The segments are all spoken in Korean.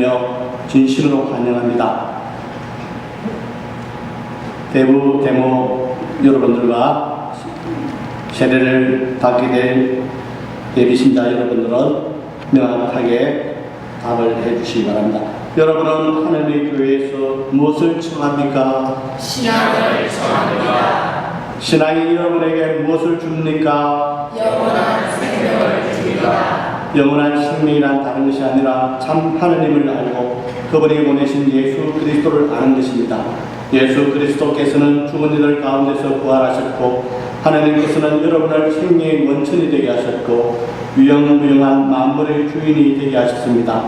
기다리며 진심으로 환영합니다. 대부 데모 여러분들과 세례를 받게 될 예비신자 여러분들은 명확하게 답을 해주시기 바랍니다. 여러분은 하나님의 교회에서 무엇을 청합니까? 신앙을 청합니다. 신앙이 여러분에게 무엇을 줍니까? 영원한 생명을 줍니다. 영원한 생명이란 다른 것이 아니라 참 하나님을 알고 그분이 보내신 예수 그리스도를 아는 것입니다. 예수 그리스도께서는 죽은 이들 가운데서 부활하셨고 하나님께서는 여러분을 생명의 원천이 되게 하셨고 유영무영한 만물의 주인이 되게 하셨습니다.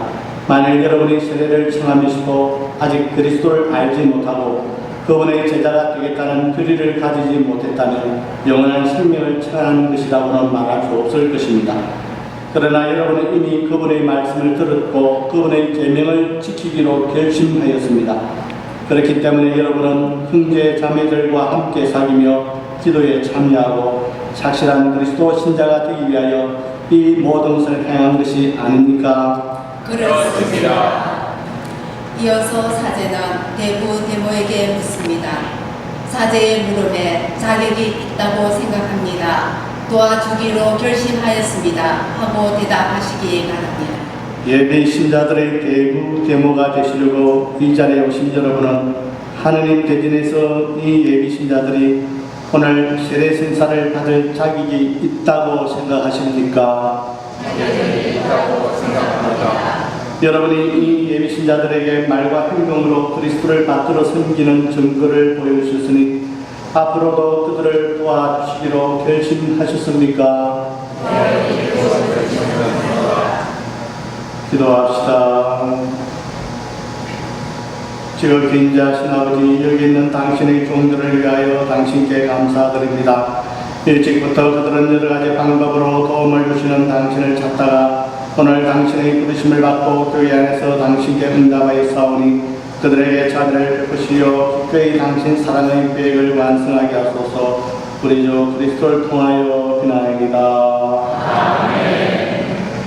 만약 여러분이 세례를 청하면서도 아직 그리스도를 알지 못하고 그분의 제자가 되겠다는 교리를 가지지 못했다면 영원한 생명을 청하는 것이라고는 말할 수 없을 것입니다. 그러나 여러분은 이미 그분의 말씀을 들었고 그분의 계명을 지키기로 결심하였습니다. 그렇기 때문에 여러분은 형제 자매들과 함께 사귀며 기도에 참여하고 착실한 그리스도 신자가 되기 위하여 이 모든 것을 행한 것이 아닙니까? 그렇습니다. 이어서 사제는 대부 데모에게 묻습니다. 사제의 물음에 자격이 있다고 생각합니다. 도와주기로 결심하였습니다. 하고 대답하시기 바랍니다. 예배 신자들의 대부 데모가 되시려고 이 자리에 오신 여러분은 하느님 대진에서 이 예비 신자들이 오늘 세례 sen사를 받을 자격이 있다고 생각하십니까? 있다고 생각합니다. 여러분이 이 예비 신자들에게 말과 행동으로 그리스도를 받들어 섬기는 증거를 보여주셨으니 앞으로도 그들을 도와주시기로 결심하셨습니까? 기도합시다. 지극히 인자하신 아버지 여기 있는 당신의 종들을 위하여 당신께 감사드립니다. 일찍부터 그들은 여러 가지 방법으로 도움을 주시는 당신을 찾다가 오늘 당신의 부르심을 받고 교회 안에서 당신께 응답하여 싸우니 그들에게 자비를 베푸시어 특별히 당신 사랑의 계획을 완성하게 하소서 우리 주 그리스도를 통하여 비나이다.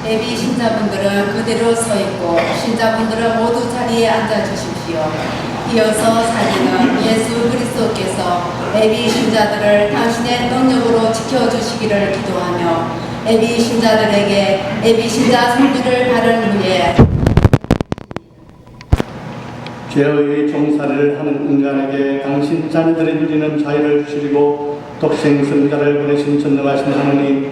예비 신자분들은 그대로 서 있고 신자분들은 모두 자리에 앉아 주십시오. 이어서 사제는 예수 그리스도께서 예비 신자들을 당신의 능력으로 지켜주시기를 기도하며 예비 신자들에게 예비 신자 성기를 바른 후에 죄의 종살이를 하는 인간에게 당신 자녀들이 누리는 자유를 주시고 독생 성자를 보내신 전능하신 하나님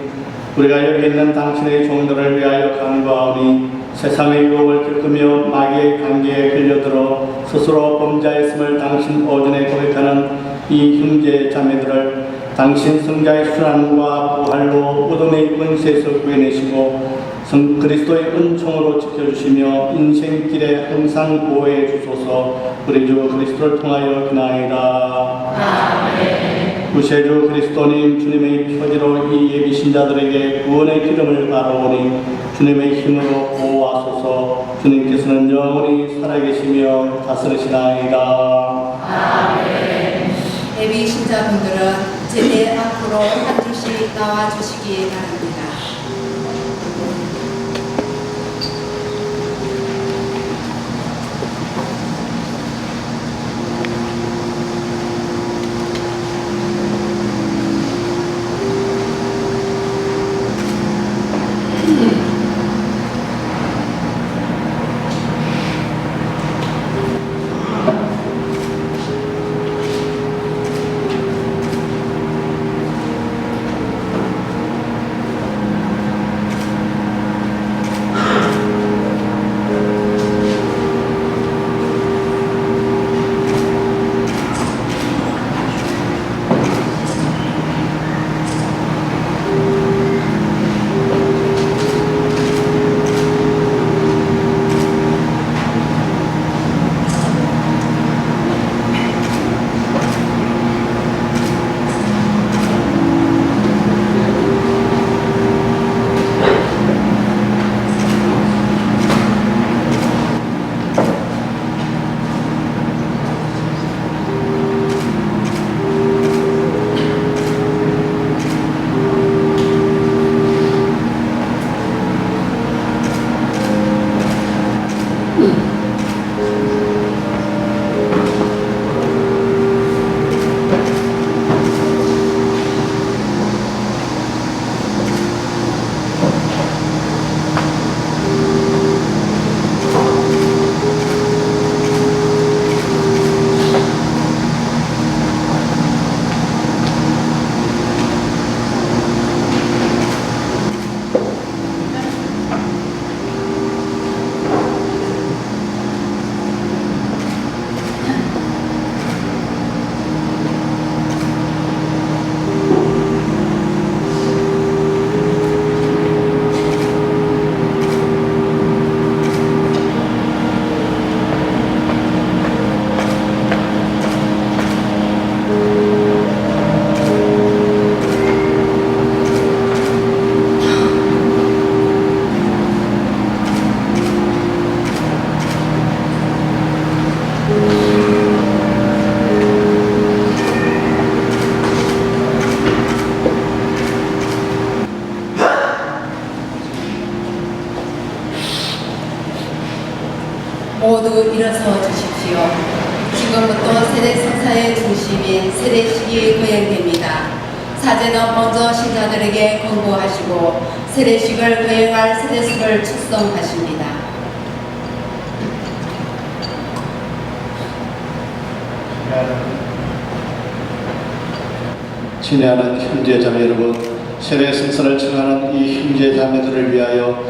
우리가 여기 있는 당신의 종들을 위하여 간구하오니 세상의 유혹을 겪으며 마귀의 관계에 끌려들어 스스로 범자였음을 당신 오전에 고백하는 이 형제 자매들을 당신 성자의 순환과 부활로 어둠의 권세에서 구해내시고 성 그리스도의 은총으로 지켜주시며 인생길에 항상 보호해 주소서 우리 주 그리스도를 통하여 기나이다. 구세주 그리스도님 주님의 표지로 이 예비 신자들에게 구원의 기름을 바라오니 주님의 힘으로 보호하소서 주님께서는 영원히 살아계시며 다스리시나이다. 예비 신자분들은 제대 앞으로 한 줄씩 나와 주시기 바랍니다. 세례식을 축성하십니다. 친애하는 형제 자매 여러분, 세례 승사를 청하는 이 형제 자매들을 위하여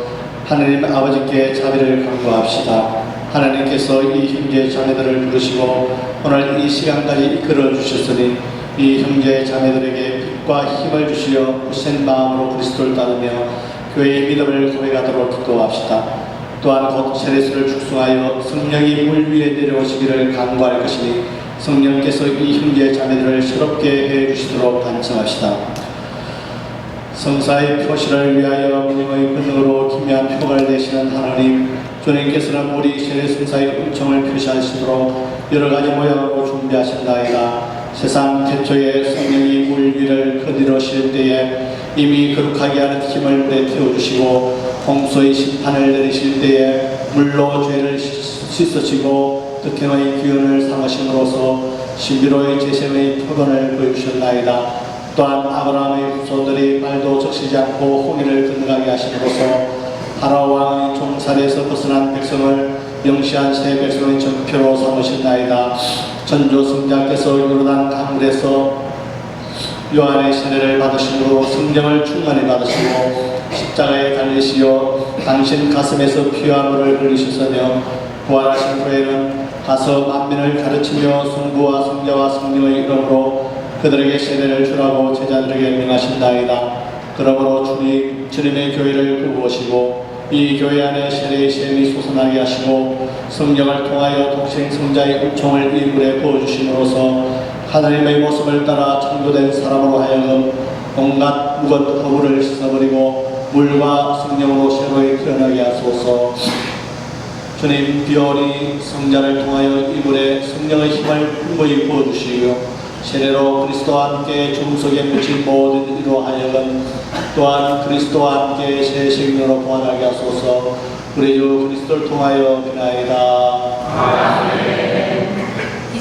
하나님 아버지께 자비를 간구합시다. 하나님께서 이 형제 자매들을 부르시고 오늘 이 시간까지 이끌어 주셨으니 이 형제 자매들에게 빛과 힘을 주시어 굳센 마음으로 그리스도를 따르며 교회의 믿음을 고백하도록 기도합시다. 또한 곧 세례수를 축송하여 성령이 물 위에 내려오시기를 간구할 것이니 성령께서 이 형제 자매들을 새롭게 해 주시도록 반청합시다. 성사의 표시를 위하여 민영의 권능으로 기묘한 표를 내시는 하나님 주님께서는 우리 세례 성사의 은총을 표시하시도록 여러 가지 모양으로 준비하신다이다. 세상 태초에 성령이 물 위를 거닐으실 때에 이미 거룩하게 하는 힘을 물에 태워 주시고 홍수의 심판을 내리실 때에 물로 죄를 씻으시고 득행의 기운을 삼으심으로써 신비로의 재생의 표본을 보여주셨나이다. 또한 아브라함의 후손들이 발도 적시지 않고 홍해를 건너가게 하심으로써 하나와 왕의 종살에서 벗어난 백성을 명시한 새 백성의 정표로 삼으셨나이다. 전조 성자께서 요르단 강물에서 요한의 세례를 받으시고 성령을 충만히 받으시고 십자가에 달리시어 당신 가슴에서 피와 물을 흘리셨으며 부활하신 후에는 가서 만민을 가르치며 성부와 성자와 성령의 이름으로 그들에게 세례를 주라고 제자들에게 명하신다이다. 그러므로 주님 주님의 교회를 구부시고 이 교회 안에 세례의 셈이 솟아나게 하시고 성령을 통하여 독생 성자의 은총을 이 물에 부어주심으로써 하나님의 모습을 따라 창조된 사람으로 하여금 온갖 묵은 허물을 씻어버리고 물과 성령으로 새로이 태어나게 하소서. 주님 비오니 성자를 통하여 이 물에 성령의 힘을 풍부히 부어주시고 세례로 그리스도와 함께 중속에 묻힌 모든 이로 하여금 또한 그리스도와 함께 새 생명으로 보완하게 하소서. 우리 주 그리스도를 통하여 비나이다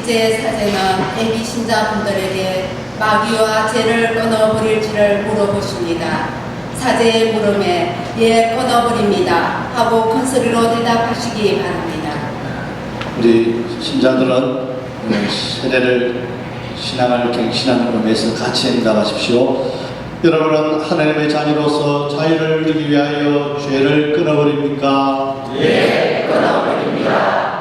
이제 사제는 애비 신자분들에게 마귀와 죄를 끊어버릴지를 물어보십니다. 사제의 물음에 예 끊어버립니다 하고 큰 소리로 대답하시기 바랍니다. 우리 신자들은 세례를 신앙을 갱신하는 의미에서 같이 응답하십시오. 여러분은 하나님의 자녀로서 자유를 누리기 위하여 죄를 끊어버립니까? 예, 끊어버립니다.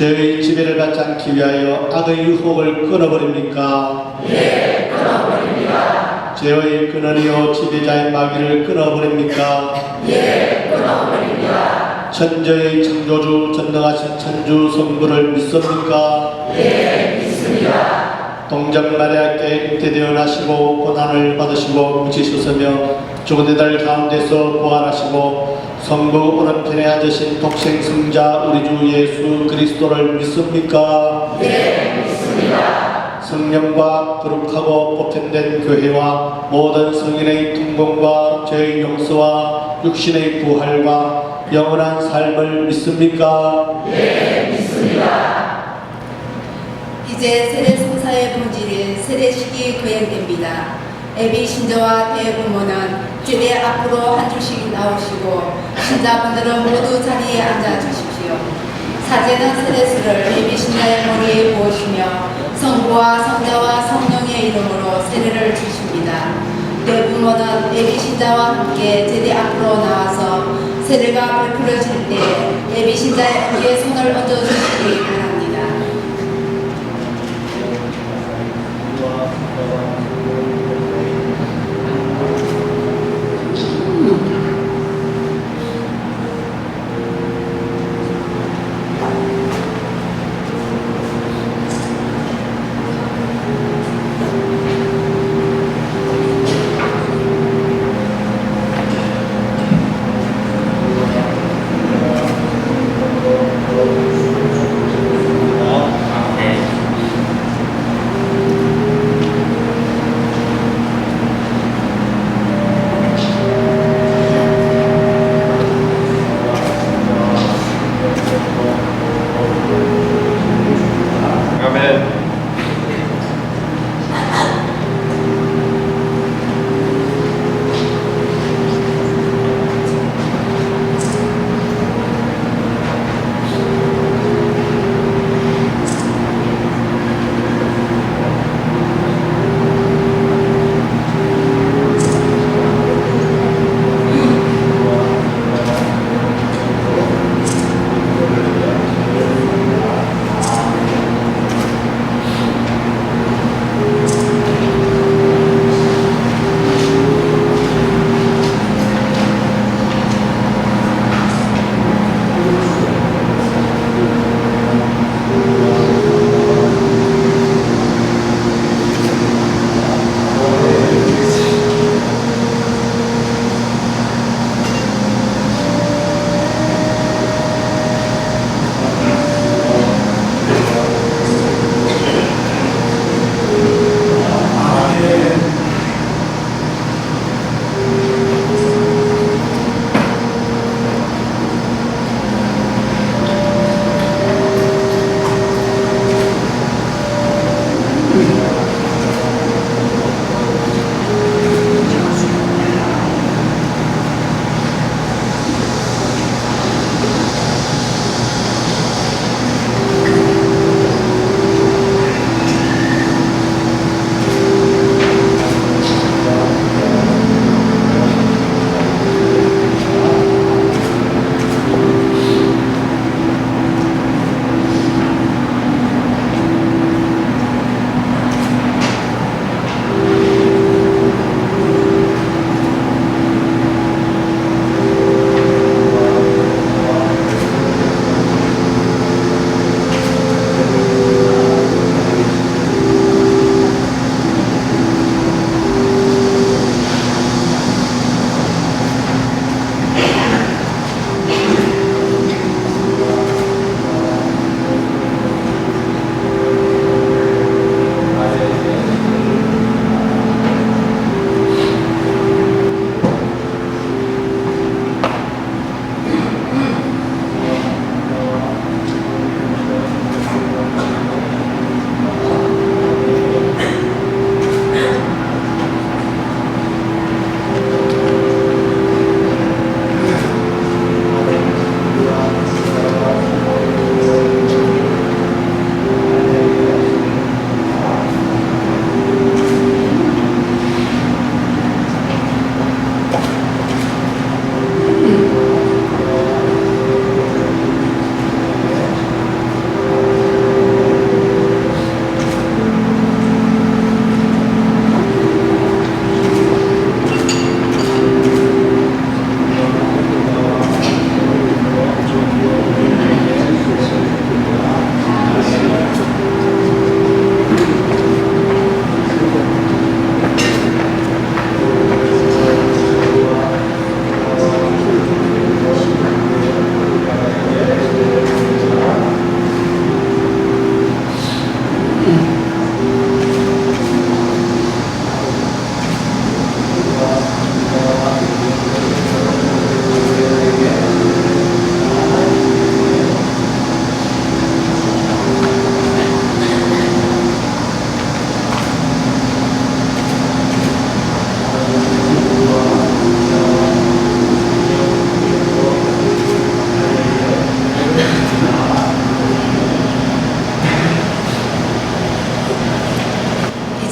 죄의 지배를 받지 않기 위하여 악의 유혹을 끊어버립니까? 예, 끊어버립니다. 죄의 근원이요 지배자의 마귀를 끊어버립니까? 예, 끊어버립니다. 천저의 창조주 전능하신 천주 성부를 믿습니까? 동정 마리아께 잉태되어 나시고 고난을 받으시고 묻히셨으며 죽은 이들 가운데서 부활하시고 성부 오른편에 앉으신 독생 성자 우리 주 예수 그리스도를 믿습니까? 네 믿습니다 성령과 거룩하고 보편된 교회와 모든 성인의 통공과 죄의 용서와 육신의 부활과 영원한 삶을 믿습니까? 이제 세례 성사의 본질인 세례식이 거행됩니다. 애비 신자와 대부모는 제대 앞으로 한 줄씩 나오시고 신자분들은 모두 자리에 앉아 주십시오. 사제는 세례수를 애비 신자의 머리에 부으시며 성부와 성자와 성령의 이름으로 세례를 주십니다. 대부모는 애비 신자와 함께 제대 앞으로 나와서 세례가 베풀어질 때 애비 신자의 어깨에 손을 얹어 주시기 바랍니다.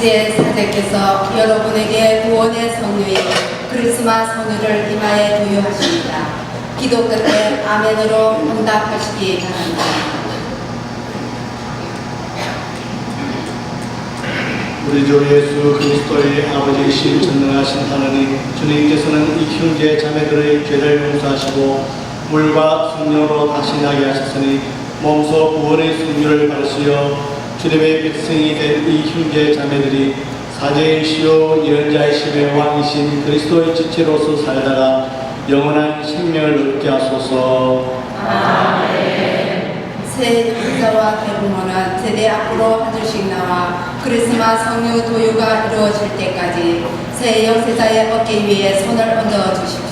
이제 사제께서 여러분에게 구원의 성류인 크리스마스 성류를 이마에 부여하십니다. 기도 끝에 아멘으로 응답하시기 바랍니다. 우리 주 예수 그리스도의 아버지이신 전능하신 하나님 주님께서는 이 형제 자매들의 죄를 용서하시고 물과 성령으로 다시 나게 하셨으니 몸소 구원의 승리를 받으시어 주님의 백성이 된 이 형제 자매들이 사제이시오 예언자이심의 왕이신 그리스도의 지체로서 살다가 영원한 생명을 얻게 하소서 새 형사와 대부모는 제대 앞으로 한 줄씩 나와 크리스마스 성류 도유가 이루어질 때까지 새 영세자의 어깨 위에 손을 얹어 주십시오.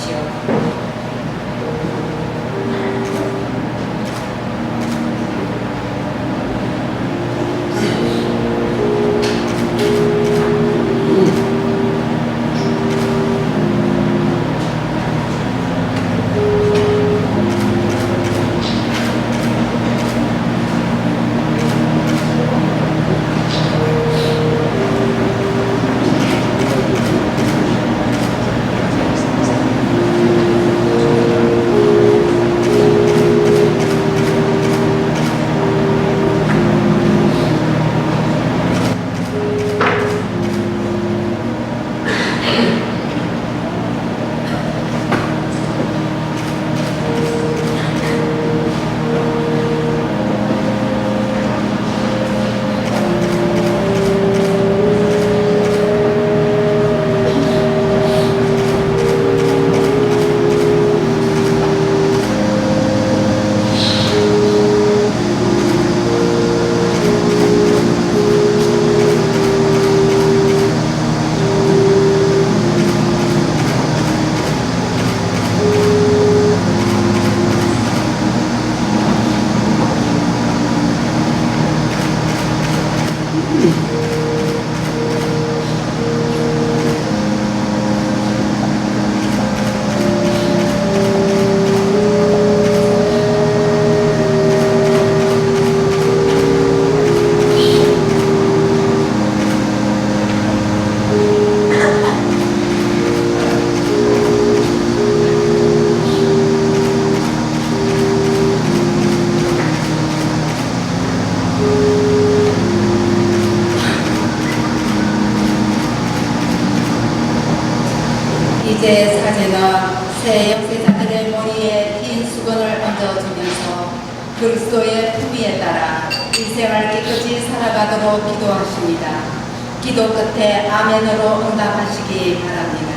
아멘으로 응답하시기 바랍니다.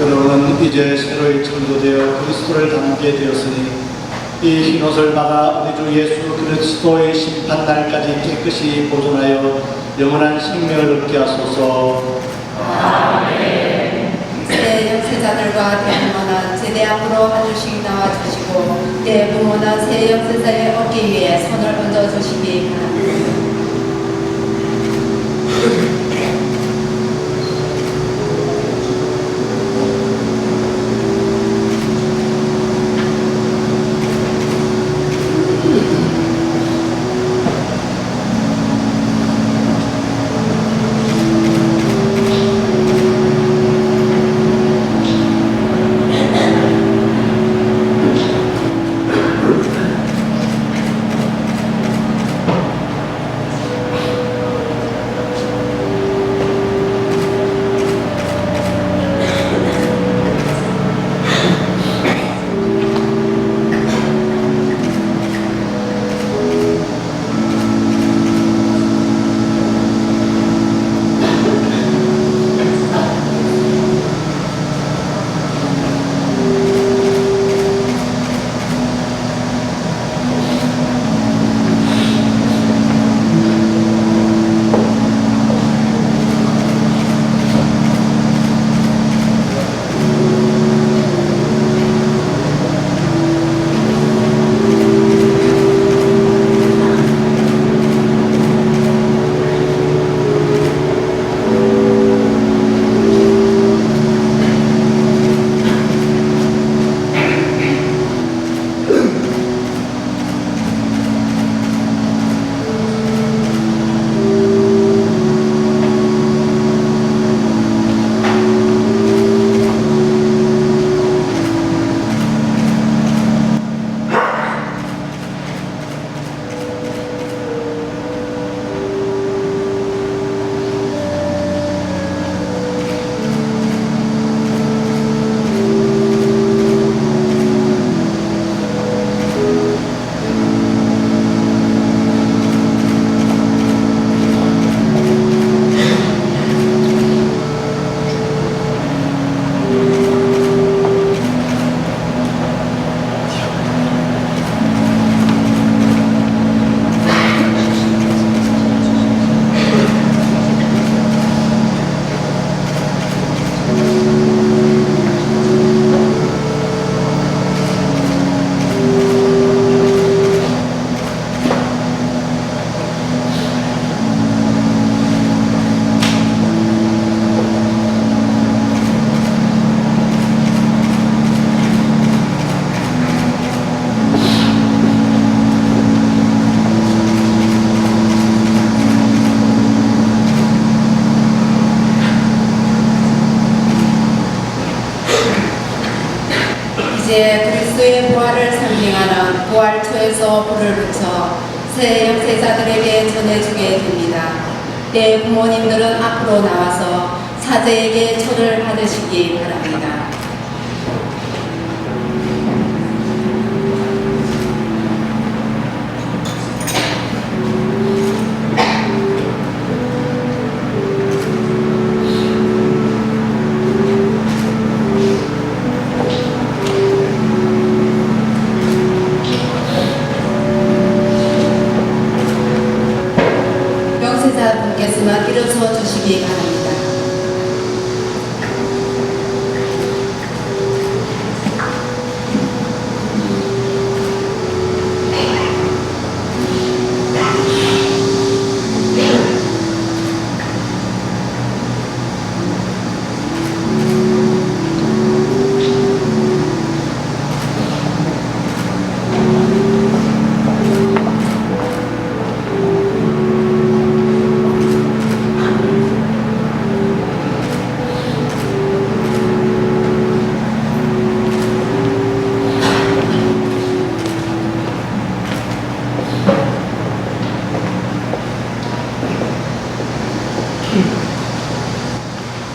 여러분은 이제 새로이 창조되어 그리스도를 닮게 되었으니 이 흰옷을 받아 우리 주 예수 그리스도의 심판 날까지 깨끗이 보존하여 영원한 생명을 얻게 하소서 새 역세자들과 대부모는 제대 앞으로 한 줄씩 나와주시고 대부모는 새 역세자의 어깨 위에 손을 얹어주시기 바랍니다. 부 초를 받으시기 바랍니다. 명세자분께서는 일어서 주시기 바랍니다.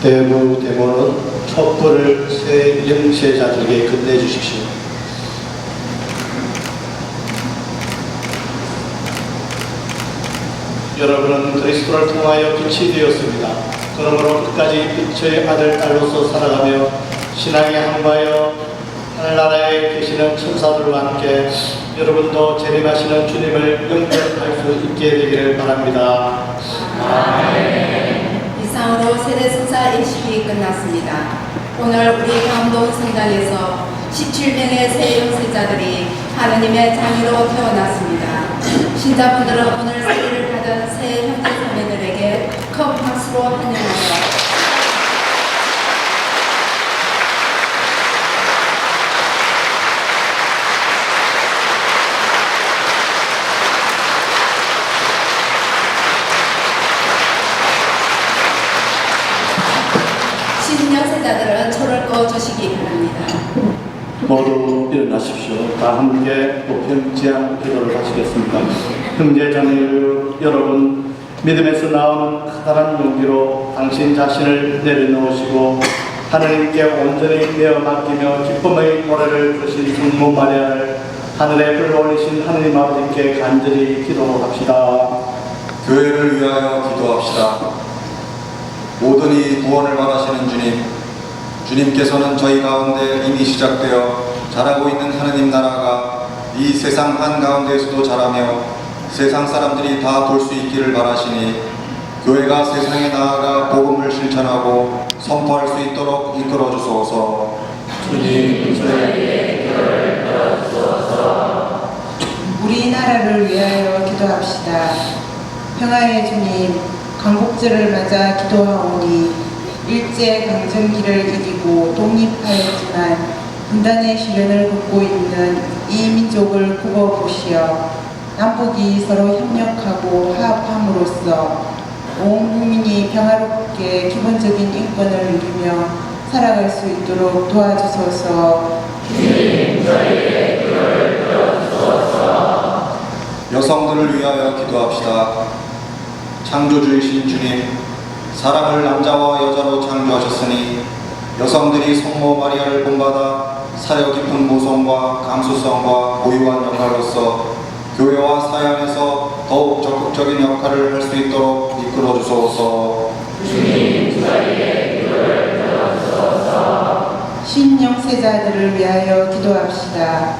대부 대모는 촛불을 새 영세자들에게 건네 주십시오. 여러분은 그리스도를 통하여 빛이 되었습니다. 그러므로 끝까지 빛의 아들 딸로서 살아가며 신앙에 항구하여 하늘나라에 계시는 천사들과 함께 여러분도 재림하시는 주님을 영접할 수 있게 되기를 바랍니다. 이상으로 세대승사 일식이 끝났습니다. 오늘 우리 감동 성당에서 17명의 새 영세자들이 하느님의 자녀로 태어났습니다. 신자분들은 오늘 세례를 받은 새 형제자매들에게 큰 박수로 환영합니다. 신영세자들은 초를 꺼주시기 바랍니다. 모두 일어나십시오. 다 함께 보편지향 기도를 하시겠습니다. 형제 자매 여러분, 믿음에서 나오는 커다란 용기로 당신 자신을 내려놓으시고 하나님께 온전히 내어 맡기며 기쁨의 노래를 부르신 성모 마리아를 하늘에 불러올리신 하느님 아버지께 간절히 기도합시다. 교회를 위하여 기도합시다. 모든 이 구원을 바라시는 주님, 주님께서는 저희 가운데 이미 시작되어 자라고 있는 하느님 나라가 이 세상 한가운데에서도 자라며 세상 사람들이 다 볼 수 있기를 바라시니 교회가 세상에 나아가 복음을 실천하고 선포할 수 있도록 이끌어 주소서. 주님, 저희 우리나라를 위하여 기도합시다. 평화의 주님, 광복절을 맞아 기도하오니 일제 강점기를 이기고 독립하였지만 분단의 시련을 겪고 있는 이 민족을 굽어 보시어 남북이 서로 협력하고 화합함으로써 온 국민이 평화롭게 기본적인 인권을 누리며 살아갈 수 있도록 도와주소서. 여성들을 위하여 기도합시다. 창조주이신 주님, 사람을 남자와 여자로 창조하셨으니 여성들이 성모 마리아를 본받아 사려 깊은 모성과 감수성과 고유한 역할로서 교회와 사회안에서 더욱 적극적인 역할을 할 수 있도록 이끌어 주소서. 신영세자들을 위하여 기도합시다.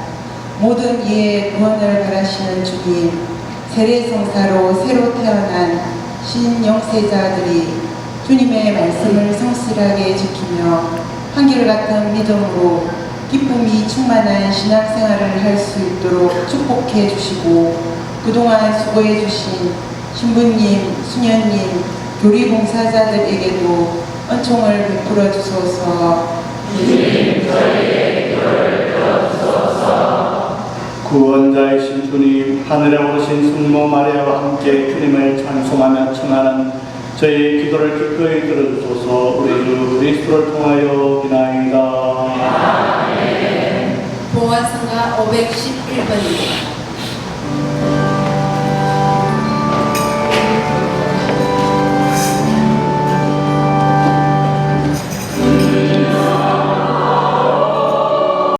모든 이의 구원을 바라시는 주님, 세례성사로 새로 태어난 신영세자들이 주님의 말씀을 성실하게 지키며 한결같은 믿음으로 기쁨이 충만한 신앙생활을 할 수 있도록 축복해 주시고 그동안 수고해 주신 신부님, 수녀님, 교리봉사자들에게도 은총을 베풀어 주소서. 구원자이신 주님, 하늘에 오르신 성모 마리아와 함께 주님을 찬송하며 청하는 저희 기도를 기꺼이 들어주소서 우리 주 그리스도를 통하여 비나이다. 정관성가 511번입니다.